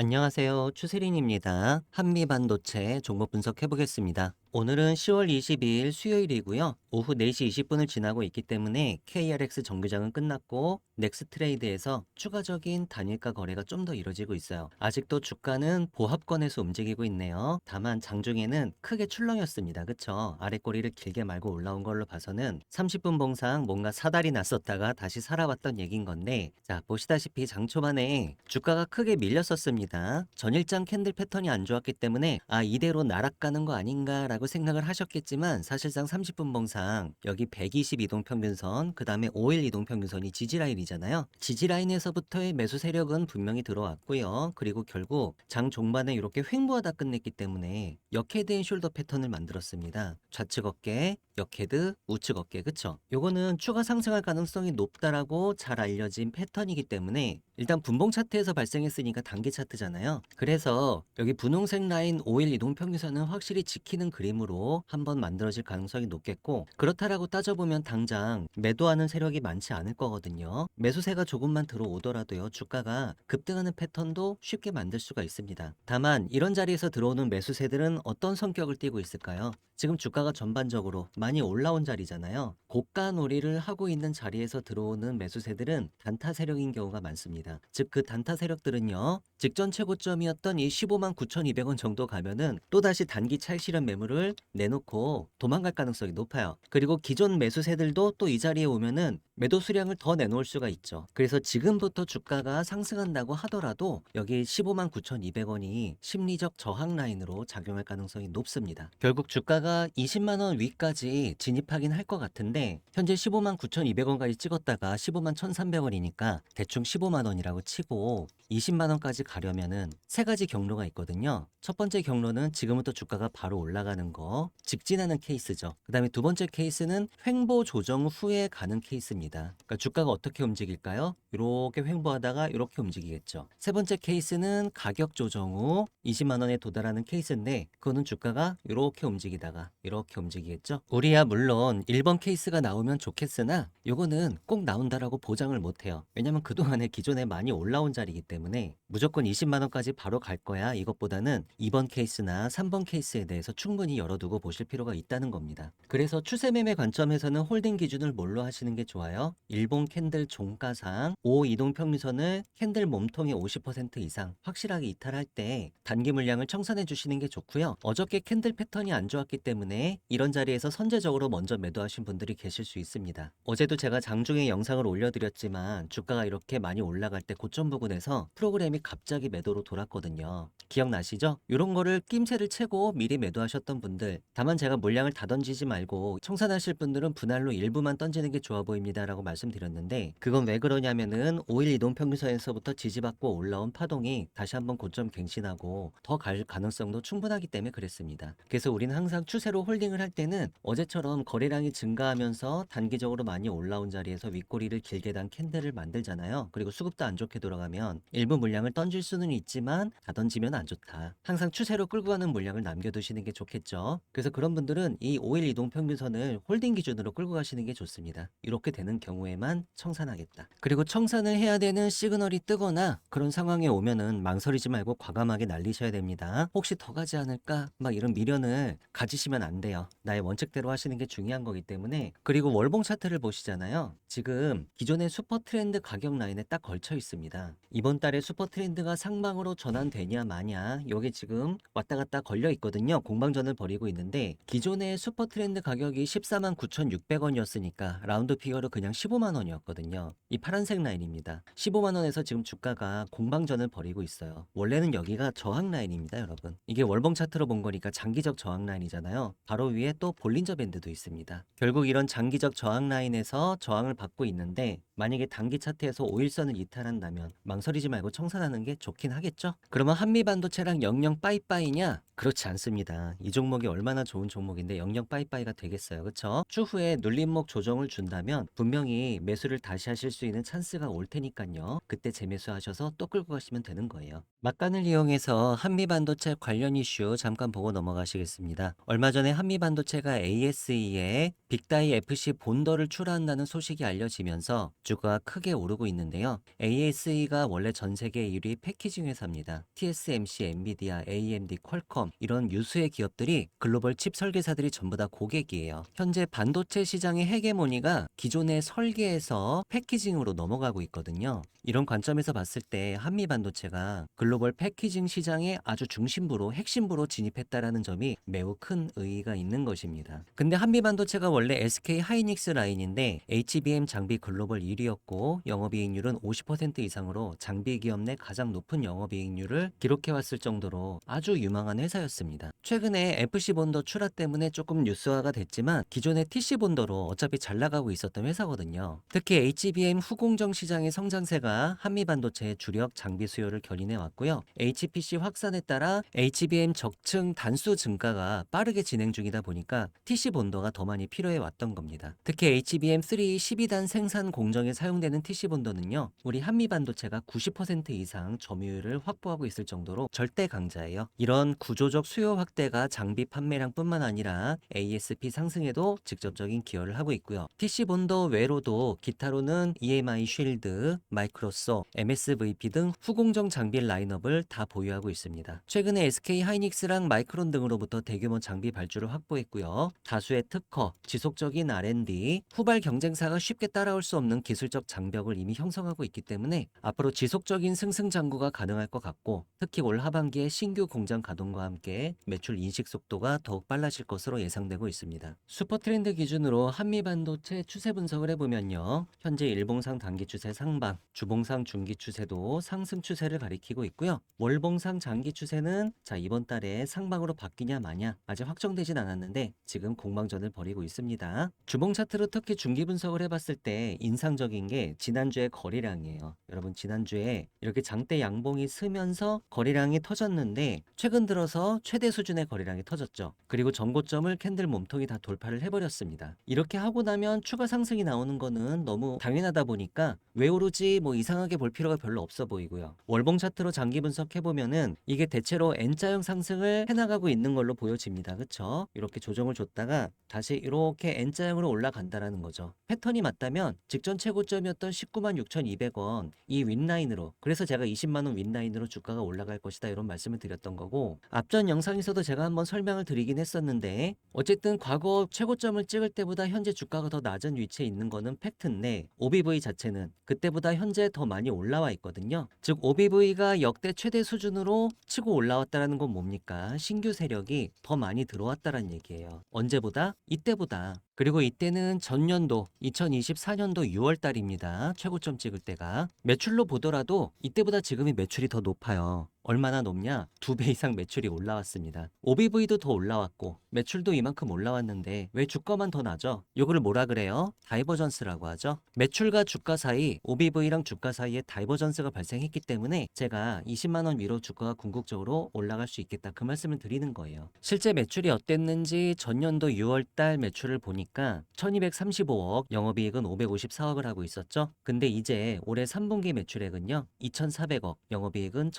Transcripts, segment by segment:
안녕하세요. 추세린입니다. 한미 반도체 종목 분석해 보겠습니다. 오늘은 10월 22일 수요일이고요. 오후 4시 20분을 지나고 있기 때문에 KRX 정규장은 끝났고 넥스트레이드에서 추가적인 단일가 거래가 좀 더 이뤄지고 있어요. 아직도 주가는 보합권에서 움직이고 있네요. 다만 장중에는 크게 출렁였습니다. 그쵸? 아랫꼬리를 길게 말고 올라온 걸로 봐서는 30분 봉상 뭔가 사달이 났었다가 다시 살아왔던 얘긴 건데 자 보시다시피 장 초반에 주가가 크게 밀렸었습니다. 전일장 캔들 패턴이 안 좋았기 때문에 아 이대로 나락가는 거 아닌가라고 생각을 하셨겠지만 사실상 30분 봉상 여기 120 이동 평균선 그 다음에 5일 이동 평균선이 지지라인이잖아요. 지지라인에서부터의 매수 세력은 분명히 들어왔고요. 그리고 결국 장 종반에 이렇게 횡보하다 끝냈기 때문에 역헤드앤 숄더 패턴을 만들었습니다. 좌측 어깨, 역헤드, 우측 어깨, 그쵸? 요거는 추가 상승할 가능성이 높다라고 잘 알려진 패턴이기 때문에 일단 분봉 차트에서 발생했으니까 단기 차트잖아요. 그래서 여기 분홍색 라인 5일 이동 평균선은 확실히 지키는 그림 으로 한번 만들어질 가능성이 높겠고 그렇다라고 따져보면 당장 매도하는 세력이 많지 않을 거거든요. 매수세가 조금만 들어오더라도요. 주가가 급등하는 패턴도 쉽게 만들 수가 있습니다. 다만 이런 자리에서 들어오는 매수세들은 어떤 성격을 띠고 있을까요? 지금 주가가 전반적으로 많이 올라온 자리잖아요. 고가 놀이를 하고 있는 자리에서 들어오는 매수세들은 단타 세력인 경우가 많습니다. 즉 그 단타 세력들은요. 직전 최고점이었던 이 15만 9,200원 정도 가면은 또다시 단기 차익 실현 매물을 내놓고 도망갈 가능성이 높아요. 그리고 기존 매수세들도 또 이 자리에 오면은 매도 수량을 더 내놓을 수가 있죠. 그래서 지금부터 주가가 상승한다고 하더라도 여기 15만 9,200원이 심리적 저항 라인으로 작용할 가능성이 높습니다. 결국 주가가 20만 원 위까지 진입하긴 할 것 같은데 현재 15만 9,200원까지 찍었다가 15만 1,300원이니까 대충 15만 원이라고 치고 20만 원까지 가려면은 세 가지 경로가 있거든요. 첫 번째 경로는 지금부터 주가가 바로 올라가는 거, 직진하는 케이스죠. 그다음에 두 번째 케이스는 횡보 조정 후에 가는 케이스입니다. 그러니까 주가가 어떻게 움직일까요? 이렇게 횡보하다가 이렇게 움직이겠죠. 세 번째 케이스는 가격 조정 후 20만 원에 도달하는 케이스인데 그거는 주가가 이렇게 움직이다가 이렇게 움직이겠죠. 우리야 물론 1번 케이스가 나오면 좋겠으나 요거는 꼭 나온다라고 보장을 못 해요. 왜냐면 그동안에 기존에 많이 올라온 자리이기 때문에 무조건 20만 원까지 바로 갈 거야. 이것보다는 2번 케이스나 3번 케이스에 대해서 충분히 열어두고 보실 필요가 있다는 겁니다. 그래서 추세 매매 관점에서는 홀딩 기준을 뭘로 하시는 게 좋아요? 일본 캔들 종가상 5 이동 평균선을 캔들 몸통의 50% 이상 확실하게 이탈할 때 단기 물량을 청산해 주시는 게 좋고요. 어저께 캔들 패턴이 안 좋았기 때문에 이런 자리에서 선제적으로 먼저 매도하신 분들이 계실 수 있습니다. 어제도 제가 장중에 영상을 올려드렸지만 주가가 이렇게 많이 올라갈 때 고점 부근에서 프로그램이 갑자기 매도로 돌았거든요. 기억나시죠? 이런 거를 낌새를 채고 미리 매도하셨던 분들 다만 제가 물량을 다 던지지 말고 청산하실 분들은 분할로 일부만 던지는 게 좋아 보입니다 라고 말씀드렸는데 그건 왜 그러냐면은 5일 이동 평균선에서부터 지지받고 올라온 파동이 다시 한번 고점 갱신하고 더 갈 가능성도 충분하기 때문에 그랬습니다. 그래서 우리는 항상 추세로 홀딩을 할 때는 어제처럼 거래량이 증가하면서 단기적으로 많이 올라온 자리에서 윗꼬리를 길게 단 캔들을 만들잖아요. 그리고 수급도 안 좋게 돌아가면 일부 물량을 던질 수는 있지만 다 던지면 안 좋다. 항상 추세로 끌고 가는 물량을 남겨두시는 게 좋겠죠. 그래서 그런 분들은 이 5일 이동 평균선을 홀딩 기준으로 끌고 가시는 게 좋습니다. 이렇게 되는 경우에만 청산하겠다. 그리고 청산을 해야 되는 시그널이 뜨거나 그런 상황에 오면은 망설이지 말고 과감하게 날리셔야 됩니다. 혹시 더 가지 않을까? 막 이런 미련을 가지시면 안 돼요. 나의 원칙대로 하시는 게 중요한 거기 때문에 그리고 월봉 차트를 보시잖아요. 지금 기존의 슈퍼 트렌드 가격 라인에 딱 걸쳐 있습니다. 이번 달에 슈퍼 트렌드가 상방으로 전환되냐 마냐 여기 지금 왔다 갔다 걸려 있거든요. 공방전을 벌이고 있는데 기존의 슈퍼 트렌드 가격이 14만 9,600원이었으니까 라운드 피겨로 그냥 15만 원이었거든요. 이 파란색 라인입니다. 15만 원에서 지금 주가가 공방전을 벌이고 있어요. 원래는 여기가 저항 라인입니다, 여러분. 이게 월봉 차트로 본 거니까 장기적 저항 라인이잖아요. 바로 위에 또 볼린저 밴드도 있습니다. 결국 이런 장기적 저항 라인에서 저항을 받고 있는데 만약에 단기 차트에서 5일선을 이탈한다면 망설이지 말고 청산하는 게 좋긴 하겠죠? 그러면 한미반도체랑 영영 빠이빠이냐? 그렇지 않습니다. 이 종목이 얼마나 좋은 종목인데 영영 빠이빠이가 되겠어요. 그쵸? 추후에 눌림목 조정을 준다면 분명히 매수를 다시 하실 수 있는 찬스가 올 테니까요. 그때 재매수하셔서 또 끌고 가시면 되는 거예요. 막간을 이용해서 한미반도체 관련 이슈 잠깐 보고 넘어가시겠습니다. 얼마 전에 한미반도체가 ASE에 빅다이 FC 본더를 출하한다는 소식이 알려지면서 주가가 크게 오르고 있는데요. ASE가 원래 전 세계 1위 패키징 회사입니다. TSMC, 엔비디아, AMD, 퀄컴 이런 유수의 기업들이 글로벌 칩 설계사들이 전부 다 고객이에요. 현재 반도체 시장의 헤게모니가 기존의 설계에서 패키징으로 넘어가고 있거든요. 이런 관점에서 봤을 때 한미 반도체가 글로벌 패키징 시장의 아주 중심부로 핵심부로 진입했다라는 점이 매우 큰 의의가 있는 것입니다. 근데 한미 반도체가 원래 SK 하이닉스 라인인데 HBM 장비 글로벌 1위였고 영업이익률은 50% 이상으로 장비 기업 내 가장 높은 영업이익률을 기록해왔을 정도로 아주 유망한 회사였습니다. 최근에 FC 본더 출하 때문에 조금 뉴스화가 됐지만 기존의 TC 본더로 어차피 잘 나가고 있었던 회사거든요. 특히 HBM 후공정 시장의 성장세가 한미 반도체의 주력 장비 수요를 견인해 왔고요. HPC 확산에 따라 HBM 적층 단수 증가가 빠르게 진행 중이다 보니까 TC 본더가 더 많이 필요 해 왔던 겁니다. 특히 HBM3 12단 생산 공정에 사용되는 TC 본더는요. 우리 한미 반도체가 90% 이상 점유율을 확보하고 있을 정도로 절대 강자예요. 이런 구조적 수요 확대가 장비 판매량뿐만 아니라 ASP 상승에도 직접적인 기여를 하고 있고요. TC 본더 외로도 기타로는 EMI 쉴드, 마이크로소, MSVP 등 후공정 장비 라인업을 다 보유하고 있습니다. 최근에 SK 하이닉스랑 마이크론 등으로부터 대규모 장비 발주를 확보했고요. 다수의 특허, 지 속적인 R&D, 후발 경쟁사가 쉽게 따라올 수 없는 기술적 장벽을 이미 형성하고 있기 때문에 앞으로 지속적인 승승장구가 가능할 것 같고 특히 올 하반기에 신규 공장 가동과 함께 매출 인식 속도가 더욱 빨라질 것으로 예상되고 있습니다. 슈퍼 트렌드 기준으로 한미 반도체 추세 분석을 해보면요. 현재 일봉상 단기 추세 상방, 주봉상 중기 추세도 상승 추세를 가리키고 있고요. 월봉상 장기 추세는 자 이번 달에 상방으로 바뀌냐 마냐 아직 확정되진 않았는데 지금 공방전을 벌이고 있습니다. 주봉 차트로 특히 중기 분석을 해봤을 때 인상적인 게 지난주의 거래량이에요. 여러분 지난주에 이렇게 장대 양봉이 쓰면서 거래량이 터졌는데 최근 들어서 최대 수준의 거래량이 터졌죠. 그리고 전고점을 캔들 몸통이 다 돌파를 해버렸습니다. 이렇게 하고 나면 추가 상승이 나오는 거는 너무 당연하다 보니까 왜 오르지 뭐 이상하게 볼 필요가 별로 없어 보이고요. 월봉 차트로 장기 분석해 보면은 이게 대체로 N자형 상승을 해나가고 있는 걸로 보여집니다. 그쵸? 이렇게 조정을 줬다가 다시 이렇게 N자형으로 올라간다라는 거죠. 패턴이 맞다면 직전 최고점이었던 19만 6,200원 이 윗라인으로 그래서 제가 20만 원 윗라인으로 주가가 올라갈 것이다 이런 말씀을 드렸던 거고 앞전 영상에서도 제가 한번 설명을 드리긴 했었는데 어쨌든 과거 최고점을 찍을 때보다 현재 주가가 더 낮은 위치에 있는 거는 팩트인데 OBV 자체는 그때보다 현재 더 많이 올라와 있거든요. 즉 OBV가 역대 최대 수준으로 치고 올라왔다라는 건 뭡니까? 신규 세력이 더 많이 들어왔다라는 얘기예요. 언제보다? 이때보다. 그리고 이때는 전년도 2024년도 6월 달입니다. 최고점 찍을 때가 매출로 보더라도 이때보다 지금이 매출이 더 높아요. 얼마나 높냐? 두 배 이상 매출이 올라왔습니다. OBV도 더 올라왔고 매출도 이만큼 올라왔는데 왜 주가만 더 나죠? 요거를 뭐라 그래요? 다이버전스라고 하죠. 매출과 주가 사이 OBV랑 주가 사이에 다이버전스가 발생했기 때문에 제가 20만 원 위로 주가가 궁극적으로 올라갈 수 있겠다 그 말씀을 드리는 거예요. 실제 매출이 어땠는지 전년도 6월 달 매출을 보니까 1235억, 영업이익은 554억을 하고 있었죠. 근데 이제 올해 3분기 매출액은요. 2400억, 영업이익은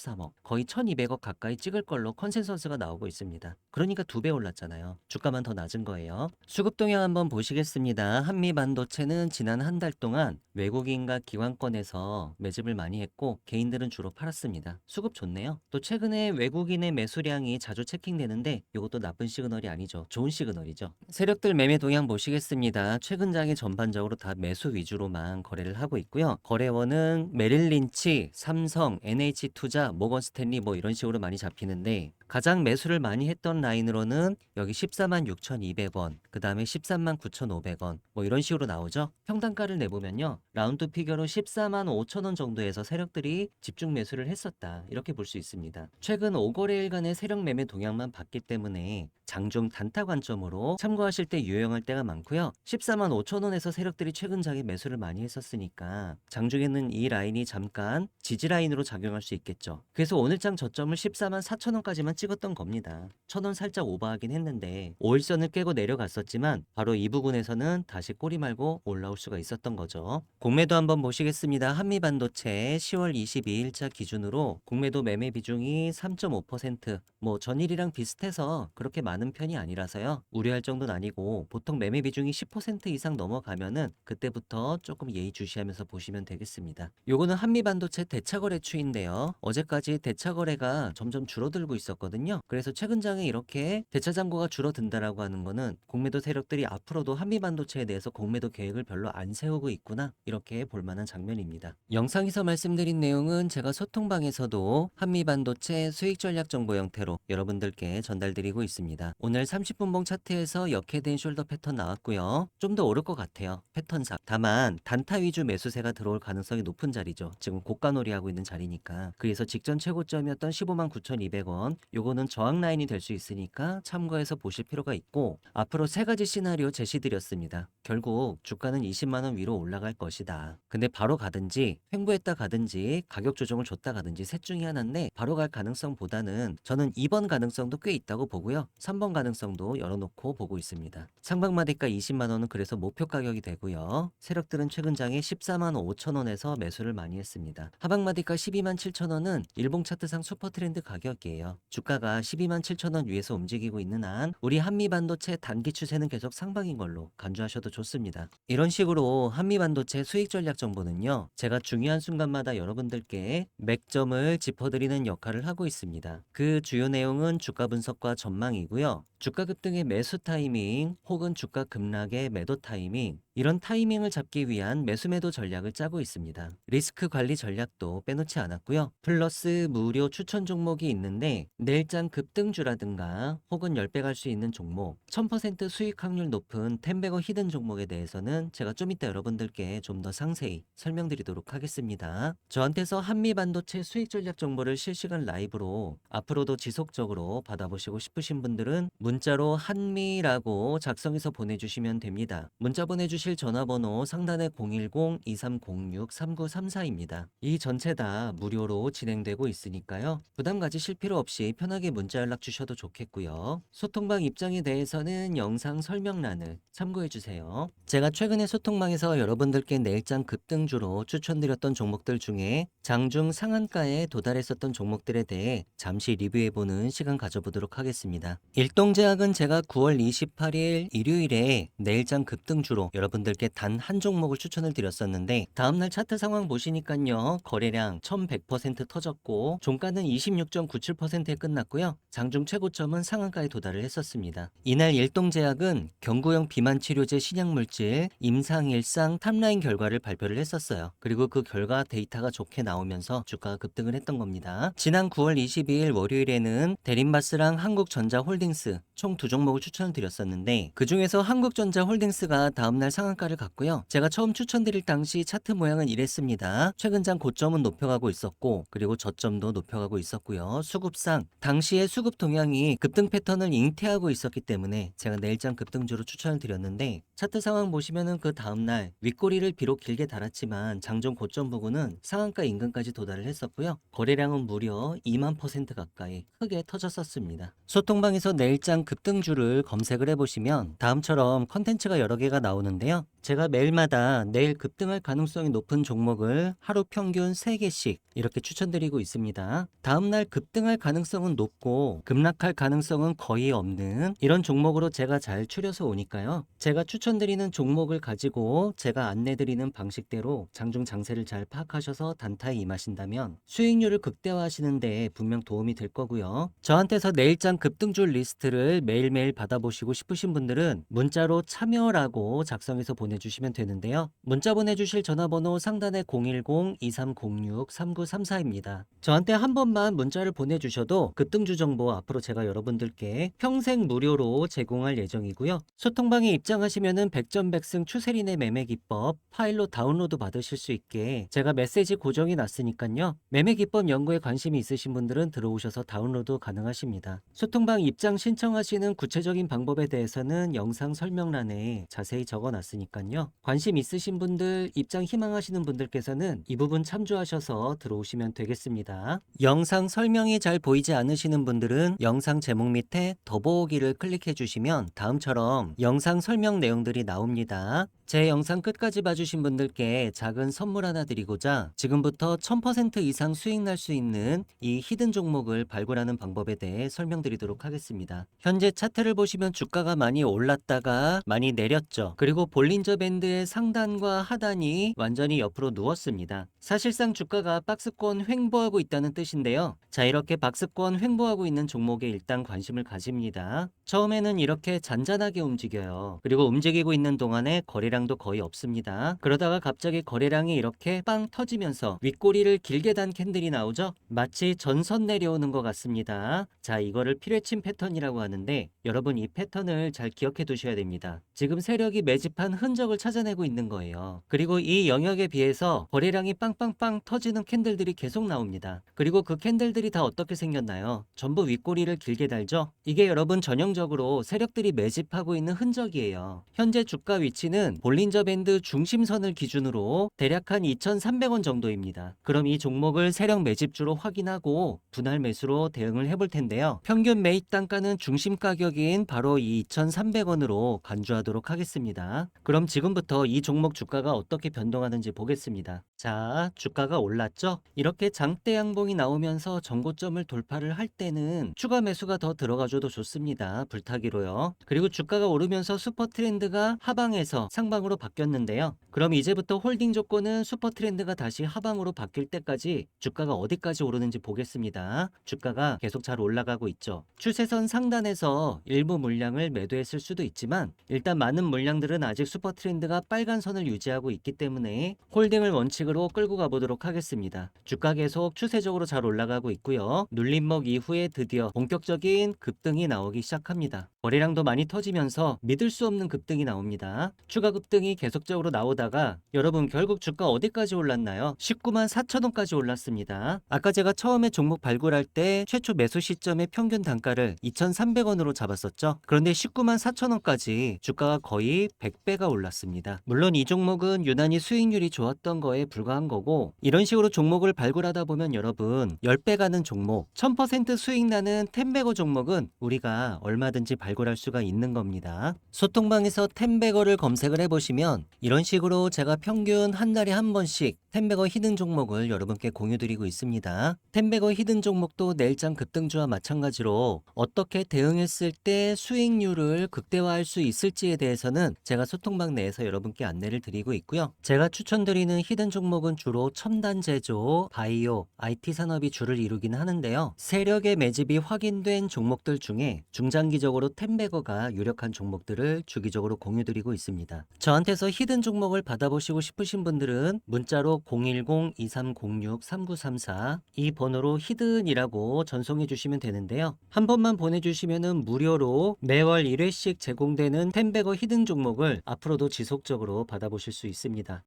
1173억, 거의 1200억 가까이 찍을 걸로 컨센서스가 나오고 있습니다. 그러니까 두 배 올랐잖아요. 주가만 더 낮은 거예요. 수급 동향 한번 보시겠습니다. 한미 반도체는 지난 한 달 동안 외국인과 기관권에서 매집을 많이 했고 개인들은 주로 팔았습니다. 수급 좋네요. 또 최근에 외국인의 매수량이 자주 체킹되는데 이것도 나쁜 시그널이 아니죠. 좋은 시그널이죠. 세력들 매매 동향 보시겠습니다. 최근 장이 전반적으로 다 매수 위주로만 거래를 하고 있고요. 거래원은 메릴린치, 삼성, NH투자, 모건 스탠리 뭐 이런 식으로 많이 잡히는데 가장 매수를 많이 했던 라인으로는 여기 14만 6,200원, 그 다음에 13만 9,500원, 뭐 이런 식으로 나오죠. 평단가를 내보면요. 라운드 피겨로 14만 5천 원 정도에서 세력들이 집중 매수를 했었다. 이렇게 볼 수 있습니다. 최근 5거래일간의 세력 매매 동향만 봤기 때문에 장중 단타 관점으로 참고하실 때 유용할 때가 많고요. 14만 5천 원에서 세력들이 최근 장에 매수를 많이 했었으니까 장중에는 이 라인이 잠깐 지지 라인으로 작용할 수 있겠죠. 거죠. 그래서 오늘장 저점을 14만 4천 원까지만 찍었던 겁니다. 천원 살짝 오버하긴 했는데 5일선을 깨고 내려갔었지만 바로 이 부분에서는 다시 꼬리 말고 올라올 수가 있었던 거죠. 공매도 한번 보시겠습니다. 한미반도체 10월 22일자 기준으로 공매도 매매 비중이 3.5%, 뭐 전일이랑 비슷해서 그렇게 많은 편이 아니라서요. 우려할 정도는 아니고 보통 매매 비중이 10% 이상 넘어가면은 그때부터 조금 예의주시하면서 보시면 되겠습니다. 요거는 한미반도체 대차거래 추인데요. 어제 까지 대차 거래가 점점 줄어들고 있었거든요. 그래서 최근 장에 이렇게 대차 잔고가 줄어든다라고 하는 거는 공매도 세력들이 앞으로도 한미 반도체에 대해서 공매도 계획을 별로 안 세우고 있구나 이렇게 볼 만한 장면입니다. 영상에서 말씀드린 내용은 제가 소통방에서도 한미 반도체 수익 전략 정보 형태로 여러분들께 전달드리고 있습니다. 오늘 30분봉 차트에서 역해된 숄더 패턴 나왔고요. 좀 더 오를 것 같아요. 패턴상. 다만 단타 위주 매수세가 들어올 가능성이 높은 자리죠. 지금 고가놀이 하고 있는 자리니까. 그래서 직전 최고점이었던 15만 9,200원. 요거는 저항 라인이 될 수 있으니까 참고해서 보실 필요가 있고 앞으로 세 가지 시나리오 제시드렸습니다. 결국 주가는 20만 원 위로 올라갈 것이다. 근데 바로 가든지 횡보했다 가든지 가격 조정을 줬다 가든지 셋 중에 하나인데 바로 갈 가능성보다는 저는 2번 가능성도 꽤 있다고 보고요. 3번 가능성도 열어놓고 보고 있습니다. 상방마디가 20만 원은 그래서 목표 가격이 되고요. 세력들은 최근 장에 14만 5천 원에서 매수를 많이 했습니다. 하방마디가 12만 7천 원은 일봉 차트상 슈퍼 트렌드 가격이에요. 주가가 12만 7천 원 위에서 움직이고 있는 한 우리 한미 반도체 단기 추세는 계속 상방인 걸로 간주하셔도 좋습니다. 이런 식으로 한미 반도체 수익 전략 정보는요. 제가 중요한 순간마다 여러분들께 맥점을 짚어드리는 역할을 하고 있습니다. 그 주요 내용은 주가 분석과 전망이고요. 주가 급등의 매수 타이밍 혹은 주가 급락의 매도 타이밍 이런 타이밍을 잡기 위한 매수 매도 전략을 짜고 있습니다. 리스크 관리 전략도 빼놓지 않았고요. 플러스 무료 추천 종목이 있는데 내일장 급등주라든가 혹은 10배 갈 수 있는 종목 1000% 수익 확률 높은 텐베거 히든 종목에 대해서는 제가 좀 이따 여러분들께 좀 더 상세히 설명드리도록 하겠습니다. 저한테서 한미 반도체 수익 전략 정보를 실시간 라이브로 앞으로도 지속적으로 받아보시고 싶으신 분들은 문자로 한미라고 작성해서 보내주시면 됩니다. 문자 보내주실 전화번호 상단에 010-2306-3934입니다. 이 전체 다 무료로 진행되고 있으니까요. 부담 가지실 필요 없이 편하게 문자 연락 주셔도 좋겠고요. 소통방 입장에 대해서는 영상 설명란을 참고해주세요. 제가 최근에 소통방에서 여러분들께 내일장 급등주로 추천드렸던 종목들 중에 장중 상한가에 도달했었던 종목들에 대해 잠시 리뷰해보는 시간 가져보도록 하겠습니다. 일동제약은 제가 9월 28일 일요일에 내일장 급등주로 여러분 들께 단 한 종목을 추천을 드렸었는데 다음날 차트 상황 보시니까요 거래량 1100% 터졌고 종가는 26.97%에 끝났고요 장중 최고점은 상한가에 도달을 했었습니다. 이날 일동제약은 경구용 비만 치료제 신약물질 임상일상 탑라인 결과를 발표를 했었어요. 그리고 그 결과 데이터가 좋게 나오면서 주가가 급등을 했던 겁니다. 지난 9월 22일 월요일에는 대림바스랑 한국전자홀딩스 총 두 종목을 추천을 드렸었는데 그 중에서 한국전자홀딩스가 다음날 상한가를 갔고요. 제가 처음 추천드릴 당시 차트 모양은 이랬습니다. 최근장 고점은 높여가고 있었고 그리고 저점도 높여가고 있었고요. 수급상 당시의 수급 동향이 급등 패턴을 잉태하고 있었기 때문에 제가 내일장 급등주로 추천을 드렸는데 차트 상황 보시면은 그 다음날 윗꼬리를 비록 길게 달았지만 장중 고점 부근은 상한가 인근까지 도달을 했었고요. 거래량은 무려 2만 퍼센트 가까이 크게 터졌었습니다. 소통방에서 내일장 급등주를 검색을 해보시면 다음처럼 컨텐츠가 여러 개가 나오는데 요. 제가 매일마다 내일 급등할 가능성이 높은 종목을 하루 평균 3개씩 이렇게 추천드리고 있습니다. 다음날 급등할 가능성은 높고 급락할 가능성은 거의 없는 이런 종목으로 제가 잘 추려서 오니까요. 제가 추천드리는 종목을 가지고 제가 안내드리는 방식대로 장중 장세를 잘 파악하셔서 단타에 임하신다면 수익률을 극대화하시는데 분명 도움이 될 거고요. 저한테서 내일장 급등줄 리스트를 매일매일 받아보시고 싶으신 분들은 문자로 참여라고 작성해 서 보내주시면 되는데요. 문자 보내주실 전화번호 상단에 010-2306-3934입니다. 저한테 한 번만 문자를 보내주셔도 급등주 정보 앞으로 제가 여러분들께 평생 무료로 제공할 예정이고요. 소통방에 입장하시면은 백전백승 추세린의 매매 기법 파일로 다운로드 받으실 수 있게 제가 메시지 고정이 났으니까요. 매매 기법 연구에 관심이 있으신 분들은 들어오셔서 다운로드 가능하십니다. 소통방 입장 신청하시는 구체적인 방법에 대해서는 영상 설명란에 자세히 적어놨습니다. 있으니까요. 관심 있으신 분들, 입장 희망하시는 분들께서는 이 부분 참조하셔서 들어오시면 되겠습니다. 영상 설명이 잘 보이지 않으시는 분들은 영상 제목 밑에 더보기를 클릭해 주시면 다음처럼 영상 설명 내용들이 나옵니다. 제 영상 끝까지 봐주신 분들께 작은 선물 하나 드리고자 지금부터 1000% 이상 수익 날 수 있는 이 히든 종목을 발굴하는 방법에 대해 설명드리도록 하겠습니다. 현재 차트를 보시면 주가가 많이 올랐다가 많이 내렸죠. 그리고 볼린저 밴드의 상단과 하단이 완전히 옆으로 누웠습니다. 사실상 주가가 박스권 횡보하고 있다는 뜻인데요. 자, 이렇게 박스권 횡보하고 있는 종목에 일단 관심을 가집니다. 처음에는 이렇게 잔잔하게 움직여요. 그리고 움직이고 있는 동안에 거래량 도 거의 없습니다. 그러다가 갑자기 거래량이 이렇게 빵 터지면서 윗꼬리를 길게 단 캔들이 나오죠? 마치 전선 내려오는 것 같습니다. 자, 이거를 필회침 패턴이라고 하는데 여러분 이 패턴을 잘 기억해 두셔야 됩니다. 지금 세력이 매집한 흔적을 찾아내고 있는 거예요. 그리고 이 영역에 비해서 거래량이 빵빵빵 터지는 캔들들이 계속 나옵니다. 그리고 그 캔들들이 다 어떻게 생겼나요? 전부 윗꼬리를 길게 달죠? 이게 여러분 전형적으로 세력들이 매집하고 있는 흔적이에요. 현재 주가 위치는 볼린저 밴드 중심선을 기준으로 대략 한 2,300원 정도입니다. 그럼 이 종목을 세력 매집주로 확인하고 분할 매수로 대응을 해볼 텐데요. 평균 매입 단가는 중심 가격인 바로 이 2,300원으로 간주하도록 하겠습니다. 그럼 지금부터 이 종목 주가가 어떻게 변동하는지 보겠습니다. 자, 주가가 올랐죠? 이렇게 장대 양봉이 나오면서 전고점을 돌파를 할 때는 추가 매수가 더 들어가줘도 좋습니다. 불타기로요. 그리고 주가가 오르면서 슈퍼 트렌드가 하방에서 상방으로 바뀌었는데요. 그럼 이제부터 홀딩 조건은 슈퍼 트렌드가 다시 하방으로 바뀔 때까지 주가가 어디까지 오르는지 보겠습니다. 주가가 계속 잘 올라가고 있죠. 추세선 상단에서 일부 물량을 매도했을 수도 있지만 일단 많은 물량들은 아직 슈퍼 트렌드가 빨간 선을 유지하고 있기 때문에 홀딩을 원칙으로 끌고 가보도록 하겠습니다. 주가 계속 추세적으로 잘 올라가고 있고요. 눌림목 이후에 드디어 본격적인 급등이 나오기 시작합니다. 거래량도 많이 터지면서 믿을 수 없는 급등이 나옵니다. 추가 급등이 계속적으로 나오다가 여러분 결국 주가 어디까지 올랐나요? 19만 4천 원까지 올랐습니다. 아까 제가 처음에 종목 발굴할 때 최초 매수 시점의 평균 단가를 2,300원으로 잡았었죠. 그런데 19만 4천 원까지 주가 가 거의 100배가 올랐습니다. 물론 이 종목은 유난히 수익률이 좋았던 거에 불과한 거고 이런 식으로 종목을 발굴하다 보면 여러분 10배 가는 종목, 1000% 수익 나는 텐베거 종목은 우리가 얼마든지 발굴할 수가 있는 겁니다. 소통방에서 텐베거를 검색을 해보시면 이런 식으로 제가 평균 한 달에 한 번씩 텐베거 히든 종목을 여러분께 공유드리고 있습니다. 텐베거 히든 종목도 내일장 급등주와 마찬가지로 어떻게 대응했을 때 수익률을 극대화할 수 있을지 에 대해서는 제가 소통방 내에서 여러분께 안내를 드리고 있고요. 제가 추천드리는 히든 종목은 주로 첨단 제조, 바이오, IT 산업이 주를 이루긴 하는데요. 세력의 매집이 확인된 종목들 중에 중장기적으로 텐베거가 유력한 종목들을 주기적으로 공유드리고 있습니다. 저한테서 히든 종목을 받아보시고 싶으신 분들은 문자로 010-2306-3934 이 번호로 히든이라고 전송해 주시면 되는데요. 한 번만 보내주시면 무료로 매월 1회씩 제공되는 텐베거 히든 종목을 앞으로도 지속적으로 받아보실 수 있습니다.